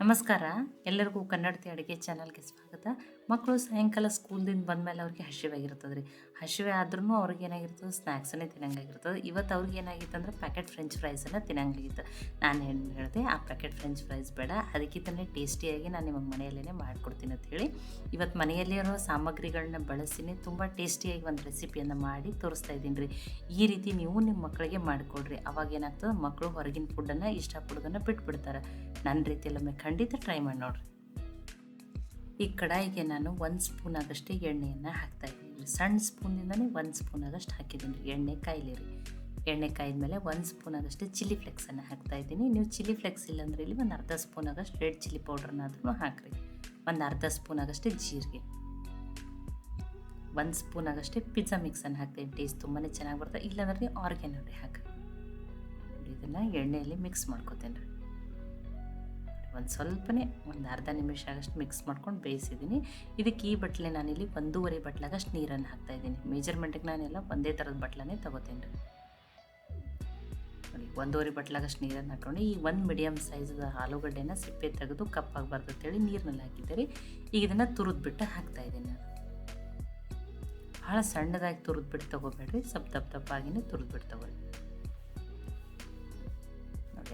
ನಮಸ್ಕಾರ. ಎಲ್ಲರಿಗೂ ಕನ್ನಡತಿ ಅಡುಗೆ ಚಾನಲ್ಗೆ ಸ್ವಾಗತ. ಮಕ್ಕಳು ಸಾಯಂಕಾಲ ಸ್ಕೂಲ್ದಿಂದ ಬಂದಮೇಲೆ ಅವ್ರಿಗೆ ಹಸಿವಾಗಿರ್ತದೆ ರೀ. ಹಸಿವೆ ಆದ್ರೂ ಅವ್ರಿಗೆ ಏನಾಗಿರ್ತದೆ ಸ್ನ್ಯಾಕ್ಸನ್ನೇ ತಿನ್ನಂಗಾಗಿರ್ತದೆ. ಇವತ್ತು ಅವ್ರಿಗೆ ಏನಾಗಿತ್ತು ಅಂದ್ರೆ ಪ್ಯಾಕೆಟ್ ಫ್ರೆಂಚ್ ಫ್ರೈಸನ್ನು ತಿನ್ನಂಗಾಗಿತ್ತು. ನಾನು ಏನು ಹೇಳಿದೆ, ಆ ಪ್ಯಾಕೆಟ್ ಫ್ರೆಂಚ್ ಫ್ರೈಸ್ ಬೇಡ. ಅದಕ್ಕಿಂತಲೇ ಟೇಸ್ಟಿಯಾಗಿ ನಾನು ನಿಮಗೆ ಮನೆಯಲ್ಲೇ ಮಾಡಿಕೊಡ್ತೀನಿ ಅಂತ ಹೇಳಿ, ಇವತ್ತು ಮನೆಯಲ್ಲಿರೋ ಸಾಮಗ್ರಿಗಳನ್ನ ಬಳಸಿನೇ ತುಂಬ ಟೇಸ್ಟಿಯಾಗಿ ಒಂದು ರೆಸಿಪಿಯನ್ನು ಮಾಡಿ ತೋರಿಸ್ತಾ ಇದ್ದೀನಿ ರೀ. ಈ ರೀತಿ ನೀವು ನಿಮ್ಮ ಮಕ್ಕಳಿಗೆ ಮಾಡಿಕೊಡ್ರಿ. ಅವಾಗ ಏನಾಗ್ತದೆ ಮಕ್ಕಳು ಹೊರಗಿನ ಫುಡ್ಡನ್ನು ಇಷ್ಟಪಡೋದನ್ನು ಬಿಟ್ಬಿಡ್ತಾರೆ. ನನ್ನ ರೀತಿಯಲ್ಲೊಮ್ಮೆ ಖಂಡಿತ ಟ್ರೈ ಮಾಡಿ ನೋಡ್ರಿ. ಈ ಕಡಾಯಿಗೆ ನಾನು ಒಂದು ಸ್ಪೂನ್ ಆಗಷ್ಟೇ ಎಣ್ಣೆಯನ್ನು ಹಾಕ್ತಾ ಇದ್ದೀನಿ. ಸಣ್ಣ ಸ್ಪೂನಿಂದನೇ ಒಂದು ಸ್ಪೂನ್ ಆಗಷ್ಟು ಹಾಕಿದ್ದೀನಿ ರೀ. ಎಣ್ಣೆ ಕಾಯಿಲಿ ರೀ. ಎಣ್ಣೆ ಕಾಯಿದ ಮೇಲೆ ಒಂದು ಸ್ಪೂನ್ ಆದಷ್ಟು ಚಿಲ್ಲಿ ಫ್ಲೆಕ್ಸನ್ನು ಹಾಕ್ತಾ ಇದ್ದೀನಿ. ನೀವು ಚಿಲ್ಲಿ ಫ್ಲೆಕ್ಸ್ ಇಲ್ಲಾಂದ್ರೆ ಇಲ್ಲಿ ಒಂದು ಅರ್ಧ ಸ್ಪೂನ್ ಆಗಷ್ಟು ರೆಡ್ ಚಿಲ್ಲಿ ಪೌಡ್ರನ್ನಾದ್ರೂ ಹಾಕ್ರಿ. ಒಂದು ಅರ್ಧ ಸ್ಪೂನ್ ಆಗಷ್ಟೇ ಜೀರಿಗೆ. ಒಂದು ಸ್ಪೂನ್ ಆಗಷ್ಟೇ ಪಿಜ್ಜಾ ಮಿಕ್ಸನ್ನು ಹಾಕ್ತೀನಿ ಟೇಸ್ಟ್ ತುಂಬಾ ಚೆನ್ನಾಗಿ ಬರ್ತದೆ. ಇಲ್ಲಾಂದ್ರೆ ಆರ್ಗ್ಯಾನೋ ರೀ ಇದನ್ನು ಎಣ್ಣೆಯಲ್ಲಿ ಮಿಕ್ಸ್ ಮಾಡ್ಕೋತೇನೆ ರೀ. ಒಂದು ಸ್ವಲ್ಪನೇ ಒಂದು ಅರ್ಧ ನಿಮಿಷ ಆಗಷ್ಟು ಮಿಕ್ಸ್ ಮಾಡ್ಕೊಂಡು ಬೇಯಿಸಿದ್ದೀನಿ. ಇದಕ್ಕೆ ಈ ಬಟ್ಲೆ ನಾನಿಲ್ಲಿ ಒಂದೂವರೆ ಬಟ್ಲಾಗಷ್ಟು ನೀರನ್ನು ಹಾಕ್ತಾ ಇದ್ದೀನಿ. ಮೆಜರ್ಮೆಂಟಿಗೆ ನಾನೆಲ್ಲ ಒಂದೇ ಥರದ ಬಟ್ಲನೇ ತೊಗೋತೀನಿ ರೀ. ನೋಡಿ, ಒಂದೂವರೆ ಬಟ್ಲಾಗಷ್ಟು ನೀರನ್ನು ಹಾಕೊಂಡು ಈ ಒಂದು ಮೀಡಿಯಮ್ ಸೈಜ್ ಆಲೂಗಡ್ಡೆನ ಸಿಪ್ಪೆ ತೆಗೆದು ಕಪ್ಪಾಗಬಾರ್ದು ಅಂತೇಳಿ ನೀರಿನಲ್ಲಿ ಹಾಕಿದ್ದೆ ರೀ. ಈಗ ಇದನ್ನು ತುರಿದ್ಬಿಟ್ಟು ಹಾಕ್ತಾ ಇದ್ದೀನಿ. ನಾನು ಭಾಳ ಸಣ್ಣದಾಗಿ ತುರಿದ್ಬಿಟ್ಟು ತೊಗೋಬೇಡ್ರಿ. ಸ್ವಲ್ಪ ದಪ್ಪ ದಪ್ಪಾಗಿನೇ ತುರಿದ್ಬಿಟ್ಟು ತೊಗೊಳ್ಳಿ.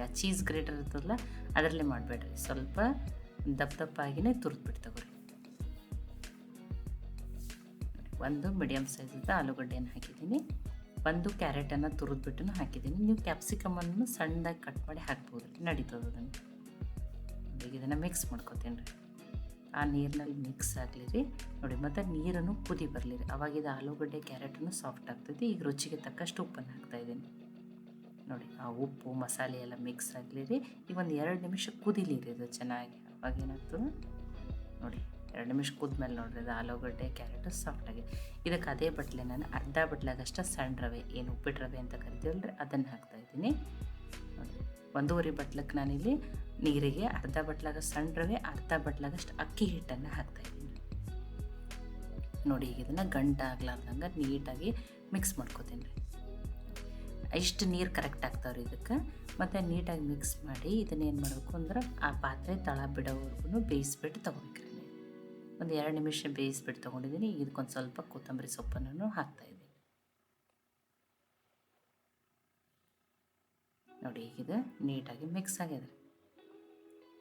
ಆ ಚೀಸ್ ಗ್ರೇಟರ್ ಇರ್ತದಲ್ಲ, ಅದರಲ್ಲೇ ಮಾಡಬೇಡ್ರಿ. ಸ್ವಲ್ಪ ದಪ್ಪ ದಪ್ಪಾಗಿನೇ ತುರಿದ್ಬಿಟ್ಟು ತಗೋರಿ. ಒಂದು ಮೀಡಿಯಮ್ ಸೈಜದ ಆಲೂಗಡ್ಡೆಯನ್ನು ಹಾಕಿದ್ದೀನಿ. ಒಂದು ಕ್ಯಾರೆಟನ್ನು ತುರಿದ್ಬಿಟ್ಟು ಹಾಕಿದ್ದೀನಿ. ನೀವು ಕ್ಯಾಪ್ಸಿಕಮನ್ನು ಸಣ್ಣದಾಗಿ ಕಟ್ ಮಾಡಿ ಹಾಕ್ಬೋದು. ರೀ ನಡೀತದೆ ಅದನ್ನು. ಈಗ ಇದನ್ನು ಮಿಕ್ಸ್ ಮಾಡ್ಕೊತೀನಿ ರೀ. ಆ ನೀರಿನಲ್ಲಿ ಮಿಕ್ಸ್ ಆಗಲಿ ರೀ. ನೋಡಿ, ಮತ್ತು ನೀರನ್ನು ಕುದಿ ಬರಲಿ ರೀ. ಅವಾಗ ಆಲೂಗಡ್ಡೆ ಕ್ಯಾರೆಟನ್ನು ಸಾಫ್ಟ್ ಆಗ್ತೈತಿ. ಈಗ ರುಚಿಗೆ ತಕ್ಕಷ್ಟು ಉಪ್ಪನ್ನು ಹಾಕ್ತಾಯಿದ್ದೀನಿ ನೋಡಿ, ಆ ಉಪ್ಪು, ಮಸಾಲೆ ಎಲ್ಲ ಮಿಕ್ಸ್ ಆಗಲಿ ರೀ ಈಗ ಒಂದು ಎರಡು ನಿಮಿಷ ಕುದಿಲಿ ರೀ ಇದು ಚೆನ್ನಾಗಿ. ಅವಾಗ ಏನಾಯ್ತು ನೋಡಿ, ಎರಡು ನಿಮಿಷ ಕುದ್ಮೇಲೆ ನೋಡ್ರಿ, ಅದು ಆಲೂಗಡ್ಡೆ ಕ್ಯಾರೆಟು ಸಾಫ್ಟಾಗಿ ಇದಕ್ಕೆ ಅದೇ ಬಟ್ಲೆ ನಾನು ಅರ್ಧ ಬಟ್ಲಾಗಷ್ಟು ಸಣ್ಣ ರವೆ, ಏನು ಉಪ್ಪಿಟ್ಟು ರವೆ ಅಂತ ಕರಿತೀವಲ್ಲ ರೀ ಅದನ್ನು ಹಾಕ್ತಾಯಿದ್ದೀನಿ ನೋಡಿ, ಒಂದೂವರೆ ಬಟ್ಲಕ್ಕೆ ನಾನಿಲ್ಲಿ ನೀರಿಗೆ ಅರ್ಧ ಬಟ್ಲಾಗ ಸಣ್ಣ ರವೆ, ಅರ್ಧ ಬಟ್ಲಾಗಷ್ಟು ಅಕ್ಕಿ ಹಿಟ್ಟನ್ನು ಹಾಕ್ತಾಯಿದ್ದೀನಿ ನೋಡಿ, ಈಗ ಇದನ್ನು ಗಂಟ ಆಗ್ಲಾರ್ದಂಗೆ ನೀಟಾಗಿ ಮಿಕ್ಸ್ ಮಾಡ್ಕೋತೀನಿ. ರೀ ಇಷ್ಟು ನೀರು ಕರೆಕ್ಟ್ ಆಗ್ತಾವ್ರಿ ಇದಕ್ಕೆ. ಮತ್ತು ನೀಟಾಗಿ ಮಿಕ್ಸ್ ಮಾಡಿ ಇದನ್ನೇನು ಮಾಡಬೇಕು ಅಂದ್ರೆ ಆ ಪಾತ್ರೆ ತಳ ಬಿಡೋವರೆಗೂ ಬೇಯಿಸ್ಬಿಟ್ಟು ತೊಗೊಬೇಕ್ರಿ ಒಂದು ಎರಡು ನಿಮಿಷ ಬೇಯಿಸ್ಬಿಟ್ಟು ತೊಗೊಂಡಿದ್ದೀನಿ ಇದಕ್ಕೊಂದು ಸ್ವಲ್ಪ ಕೊತ್ತಂಬರಿ ಸೊಪ್ಪನ್ನು ಹಾಕ್ತಾಯಿದ್ದೀನಿ ನೋಡಿ ಈಗ ಇದು ನೀಟಾಗಿ ಮಿಕ್ಸ್ ಆಗಿದೆ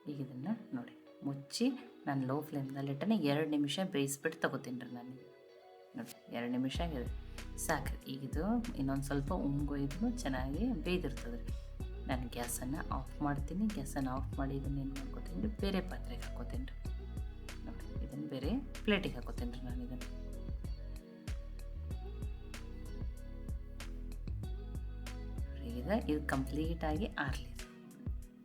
ಈಗ ಇದನ್ನು ನೋಡಿ, ಮುಚ್ಚಿ ನಾನು ಲೋ ಫ್ಲೇಮ್ನಲ್ಲಿಟ್ಟನೆ ಎರಡು ನಿಮಿಷ ಬೇಯಿಸ್ಬಿಟ್ಟು ತೊಗೋತೀನಿ ರೀ ನಾನು ಎರಡು ನಿಮಿಷ ಆಗಿದೆ. ಸಾಕು ಈಗ ಇದು ಇನ್ನೊಂದು ಸ್ವಲ್ಪ ಉಮ್ಗೊಯ್ದು ಚೆನ್ನಾಗಿ ಬೇಯ್ದಿರ್ತದೆ ರೀ ನಾನು ಗ್ಯಾಸನ್ನು ಆಫ್ ಮಾಡ್ತೀನಿ, ಗ್ಯಾಸನ್ನು ಆಫ್ ಮಾಡಿ ಇದನ್ನು ಏನು ಮಾಡ್ಕೋತೀನಿ ರೀ ಬೇರೆ ಪಾತ್ರೆಗೆ ಹಾಕೋತೀನಿ ರೀ ನೋಡಿ, ಇದನ್ನು ಬೇರೆ ಪ್ಲೇಟಿಗೆ ಹಾಕೋತೀನಿ ರೀ ನಾನು ಇದನ್ನು. ಈಗ ಇದು ಕಂಪ್ಲೀಟಾಗಿ ಆರಲಿ.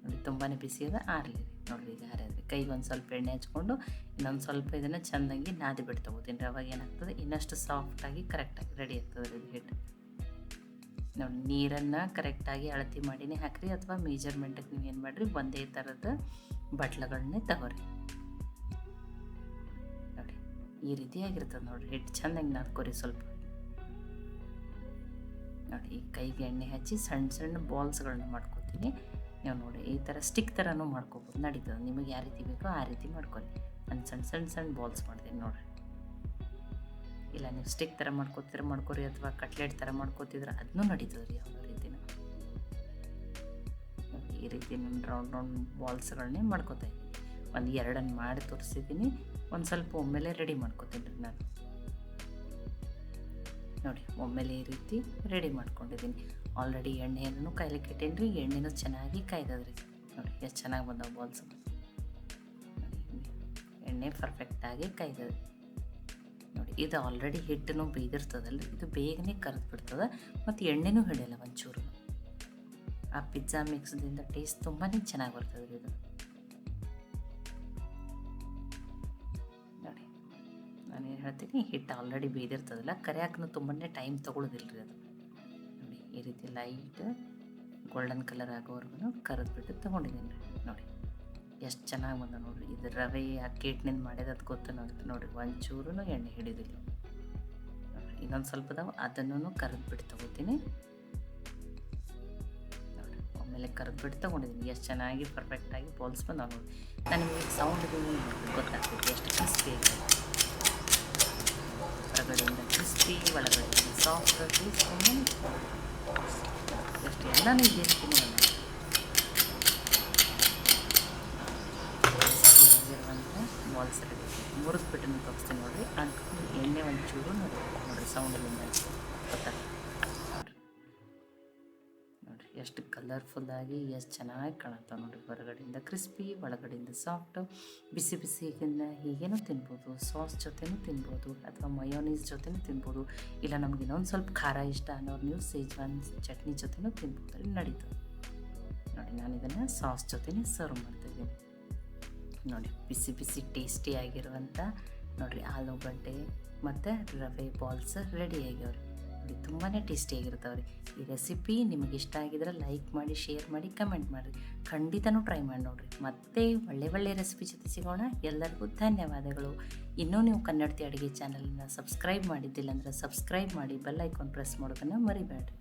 ನೋಡಿ ತುಂಬಾ ಬಿಸಿ ಅದ ಆರಲಿ. ನೋಡಿರಿ ಈಗ ಆರಿದ್ರೆ ಕೈಗೆ ಒಂದು ಸ್ವಲ್ಪ ಎಣ್ಣೆ ಹಚ್ಕೊಂಡು, ಇನ್ನೊಂದು ಸ್ವಲ್ಪ ಇದನ್ನು ಚೆನ್ನಾಗಿ ನಾದಿ ರೀ ಅವಾಗ ಏನಾಗ್ತದೆ? ಇನ್ನಷ್ಟು ಸಾಫ್ಟಾಗಿ ಕರೆಕ್ಟಾಗಿ ರೆಡಿ ಆಗ್ತದೆ ರೀ ಹಿಟ್ಟು ನೋಡಿ, ನೀರನ್ನು ಕರೆಕ್ಟಾಗಿ ಅಳತಿ ಮಾಡಿನೇ ಹಾಕ್ರಿ, ಅಥವಾ ಮೇಜರ್ಮೆಂಟಿಗೆ ನೀವು ಏನು ಮಾಡಿರಿ? ಒಂದೇ ಥರದ ಬಟ್ಲುಗಳನ್ನೇ ತಗೋರಿ. ನೋಡಿ ಈ ರೀತಿಯಾಗಿರ್ತದೆ ನೋಡಿರಿ ಹಿಟ್ಟು ಚೆನ್ನಾಗಿ ನಾದ್ಕೋರಿ ಸ್ವಲ್ಪ. ನೋಡಿ ಕೈಗೆ ಎಣ್ಣೆ ಹಚ್ಚಿ ಸಣ್ಣ ಸಣ್ಣ ಬಾಲ್ಸ್ಗಳನ್ನ ಮಾಡ್ಕೊತೀನಿ. ನೀವು ನೋಡಿ, ಈ ಥರ ಸ್ಟಿಕ್ ಥರನೂ ಮಾಡ್ಕೋಬೋದು. ನಡೀತದೆ. ನಿಮಗೆ ಯಾವ ರೀತಿ ಬೇಕೋ ಆ ರೀತಿ ಮಾಡ್ಕೊಳ್ಳಿ. ನಾನು ಸಣ್ಣ ಸಣ್ಣ ಸಣ್ಣ ಬಾಲ್ಸ್ ಮಾಡ್ತೀನಿ ನೋಡಿರಿ. ಇಲ್ಲ, ನೀವು ಸ್ಟಿಕ್ ಥರ ಮಾಡ್ಕೋತೀರ, ಮಾಡ್ಕೊರಿ ಅಥವಾ ಕಟ್ಲೆಟ್ ಥರ ಮಾಡ್ಕೋತಿದ್ರೆ ಅದನ್ನೂ ನಡೀತದೆ ರೀ ಯಾವುದೋ ರೀತಿನ. ಈ ರೀತಿ ನಾನು ರೌಂಡ್ ರೌಂಡ್ ಬಾಲ್ಸ್ಗಳನ್ನೇ ಮಾಡ್ಕೋತಾ ಇದ್ದೀನಿ. ಒಂದು ಎರಡನ್ನು ಮಾಡಿ ತೋರಿಸಿದ್ದೀನಿ. ಒಂದು ಸ್ವಲ್ಪ ಒಮ್ಮೆಲೆ ರೆಡಿ ಮಾಡ್ಕೋತೀನಿ ರೀ ನಾನು. ನೋಡಿ, ಒಮ್ಮೆಲೆ ಈ ರೀತಿ ರೆಡಿ ಮಾಡ್ಕೊಂಡಿದ್ದೀನಿ. ಆಲ್ರೆಡಿ ಎಣ್ಣೆಯನ್ನು ಕಾಯ್ಲಿಕ್ಕೆ ಇಟ್ಟೇನಿ ಎಣ್ಣೆನೂ ಚೆನ್ನಾಗಿ ಕಾಯ್ದದ್ರಿ. ನೋಡಿ, ಎಷ್ಟು ಚೆನ್ನಾಗಿ ಬಂದವು ಬಾಲ್ಸ್ ಎಣ್ಣೆ ಪರ್ಫೆಕ್ಟಾಗಿ ಕಾಯ್ದದ ನೋಡಿ, ಇದು ಆಲ್ರೆಡಿ ಹಿಟ್ಟನ್ನು ಬೀದಿರ್ತದಲ್ಲ ಇದು ಬೇಗನೆ ಕರೆದು ಬಿಡ್ತದೆ ಮತ್ತು ಎಣ್ಣೆನೂ ಹಿಡಿಯಲ್ಲ ಒಂಚೂರು. ಆ ಪಿಜ್ಜಾ ಮಿಕ್ಸ್ದಿಂದ ಟೇಸ್ಟ್ ತುಂಬಾ ಚೆನ್ನಾಗಿ ಬರ್ತದೆ ಇದು. ನೋಡಿ ನಾನೇನು ಹೇಳ್ತೀನಿ ಹಿಟ್ಟು ಆಲ್ರೆಡಿ ಬೇಯ್ದಿರ್ತದಲ್ಲ ಕರಿಯಾಕನು ತುಂಬಾ ಟೈಮ್ ತೊಗೊಳೋದಿಲ್ಲ ರೀ ಅದು. ಈ ರೀತಿ ಲೈಟ್ ಗೋಲ್ಡನ್ ಕಲರ್ ಆಗೋವರೆಗೂ ಕರೆದ್ಬಿಟ್ಟು ತೊಗೊಂಡಿದ್ದೀನಿ ನೋಡಿ. ಎಷ್ಟು ಚೆನ್ನಾಗಿ ಬಂದ ನೋಡಿರಿ. ಇದು ರವೆ ಅಕ್ಕಿ ಹಿಟ್ಟಿನಿಂದ ಮಾಡಿದ ಅದು ಗೊತ್ತ ನೋಡುತ್ತೆ ನೋಡಿರಿ. ಒಂಚೂರು ಎಣ್ಣೆ ಹಿಡಿದಿಲ್ಲ. ಇನ್ನೊಂದು ಸ್ವಲ್ಪ ಅದಾವ ಅದನ್ನು ಕರೆದ್ಬಿಟ್ಟು ತೊಗೋತೀನಿ. ನೋಡಿ ಆಮೇಲೆ ಕರೆದ್ಬಿಟ್ಟು ತೊಗೊಂಡಿದ್ದೀನಿ. ಎಷ್ಟು ಚೆನ್ನಾಗಿ ಪರ್ಫೆಕ್ಟಾಗಿ ಪೋಲ್ಸ್ ಬಂದ ನೋಡಿ ನಾನು ನಿಮಗೆ ಸೌಂಡ್ ಗೊತ್ತಾಗ್ತೈತಿ ಎಷ್ಟು ಕ್ರಿಸ್ಪಿ ಹೊರಗಡೆಯಿಂದ ಕ್ರಿಸ್ಪಿ ಒಳಗಡೆ ಸಾಫ್ಟ್ ಟೇಸ್ಟನ್ನು ಎಷ್ಟು ಎಲ್ಲನೂ ಇದೆ ತಿನ್ನೋಲ್ಲ ಆಗಿರುವಂಥ ಬಾಲ್ಸ್ ರೆಡಿ ಮುರಿದ್ಬಿಟ್ಟು ತೋರಿಸ್ತೀನಿ ನೋಡಿರಿ ಅಂತ ಎಣ್ಣೆ ಒಂಚೂರು ನೋಡಿ ನೋಡಿರಿ ಸೌಂಡಲ್ಲಿಂದ ಗೊತ್ತಾಗ್ತದೆ ನೋಡಿರಿ ನೋಡಿರಿ ಎಷ್ಟು ಕಲರ್ಫುಲ್ಲಾಗಿ ಎಷ್ಟು ಚೆನ್ನಾಗಿ ಕಾಣುತ್ತೆ ನೋಡಿ ಹೊರಗಡೆಯಿಂದ. ಕ್ರಿಸ್ಪಿ ಒಳಗಡೆಯಿಂದ ಸಾಫ್ಟು ಬಿಸಿ ಬಿಸಿ ಇದನ್ನು ಹೀಗೇನೂ ತಿನ್ಬೋದು. ಸಾಸ್ ಜೊತೆನೂ ತಿನ್ಬೋದು, ಅಥವಾ ಮಯೋನೀಸ್ ಜೊತೆನೂ ತಿನ್ಬೋದು. ಇಲ್ಲ ನಮ್ಗೆ ಇನ್ನೊಂದು ಸ್ವಲ್ಪ ಖಾರ ಇಷ್ಟ ಅನ್ನೋರು ನೀವು ಸೇಜ್ವಾನ್ ಚಟ್ನಿ ಜೊತೆನೂ ತಿನ್ಬೋದು. ನಡೀತದೆ ನೋಡಿ ನಾನು ಇದನ್ನು ಸಾಸ್ ಜೊತೆನೇ ಸರ್ವ್ ಮಾಡ್ತಿದ್ದೀನಿ ನೋಡಿ, ಬಿಸಿ ಬಿಸಿ ಟೇಸ್ಟಿ ಆಗಿರುವಂಥ ನೋಡಿರಿ ಆಲೂಗಡ್ಡೆ ಮತ್ತು ರವೆ ಬಾಲ್ಸ್ ರೆಡಿ ಆಗ್ಯಾವ್ರಿ ನೋಡಿ ತುಂಬಾ ಟೇಸ್ಟಿಯಾಗಿರ್ತಾವೆ ರೀ ಈ ರೆಸಿಪಿ ನಿಮಗೆ ಇಷ್ಟ ಆಗಿದ್ರೆ ಲೈಕ್ ಮಾಡಿ, ಶೇರ್ ಮಾಡಿ, ಕಮೆಂಟ್ ಮಾಡಿರಿ ಖಂಡಿತನೂ ಟ್ರೈ ಮಾಡಿ ನೋಡಿರಿ. ಮತ್ತೆ ಒಳ್ಳೆ ಒಳ್ಳೆ ರೆಸಿಪಿ ಜೊತೆ ಸಿಗೋಣ. ಎಲ್ಲರಿಗೂ ಧನ್ಯವಾದಗಳು. ಇನ್ನೂ ನೀವು ಕನ್ನಡತಿ ಅಡುಗೆ ಚಾನಲನ್ನು ಸಬ್ಸ್ಕ್ರೈಬ್ ಮಾಡಿದ್ದಿಲ್ಲ ಅಂದರೆ ಸಬ್ಸ್ಕ್ರೈಬ್ ಮಾಡಿ, ಬೆಲ್ ಐಕಾನ್ ಪ್ರೆಸ್ ಮಾಡೋದನ್ನು ಮರಿಬೇಡ್ರಿ.